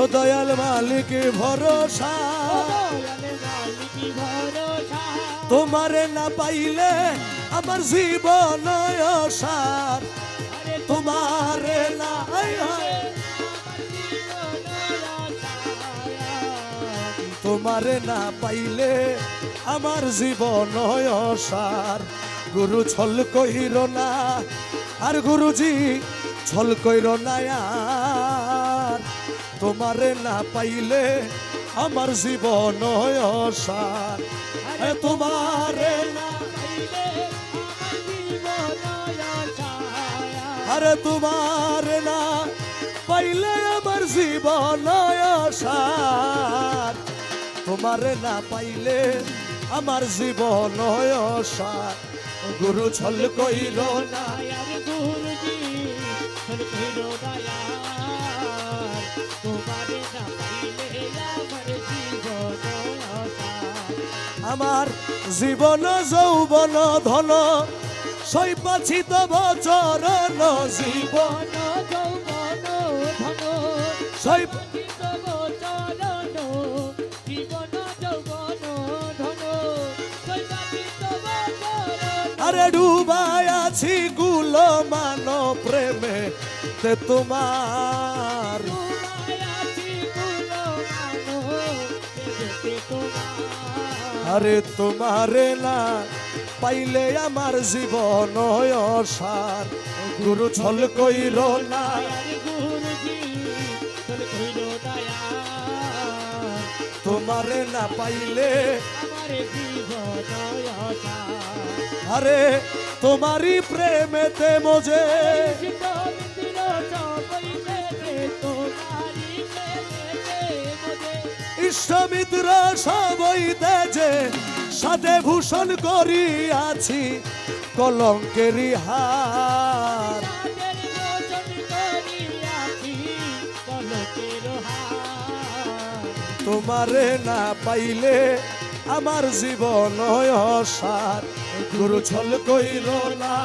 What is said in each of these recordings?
ও দয়াল মালিক ভরসা। তোমারে না পাইলে আমার জীবন সার তোমারে না তোমারে না পাইলে আমার জীবন সার গুরু ছল কইর না আর গুরুজি ছল কইর না। তোমারে না পাইলে আমার জীবন সার এ তোমারে আরে তোমার না পাইলে আমার জীবন সার তোমার না পাইলে আমার জীবন সার গুরু ছল কইল না আমার জীবন, যৌবন, ধন সৈপাছি তব চরণ জীবন আরে ডুবাই আছি গুলো মান প্রেমে, তে তোমার আরে তোমারে না, পাইলে আমার জীবন সার গুরু ছল কইর না। তোমারে না, পাইলে আরে তোমারই প্রেমেতে মজে। ইষ্টমিত্র সবই তেজে সাথে ভূষণ করিয়াছি, কলঙ্কেরি হার। তোমারে না পাইলে আমার জীবন সার গুরু ছল কইল না।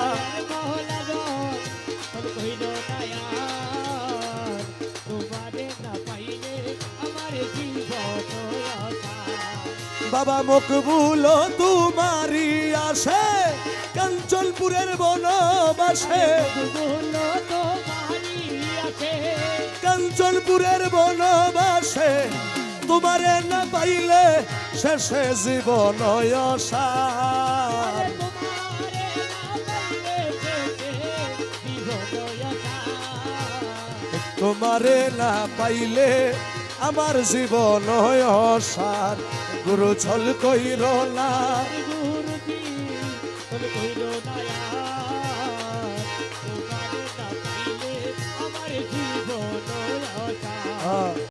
বাবা মকবুল তোমারি আসে। কাঞ্চনপুরের বনবাসে। কাঞ্চনপুরের বনবাসে। তোমারে না পাইলে শেষে জীবন তোমারে না পাইলে আমার জীবন সার গুরু ছল কইর না। গুরু ছল কইরো দয়া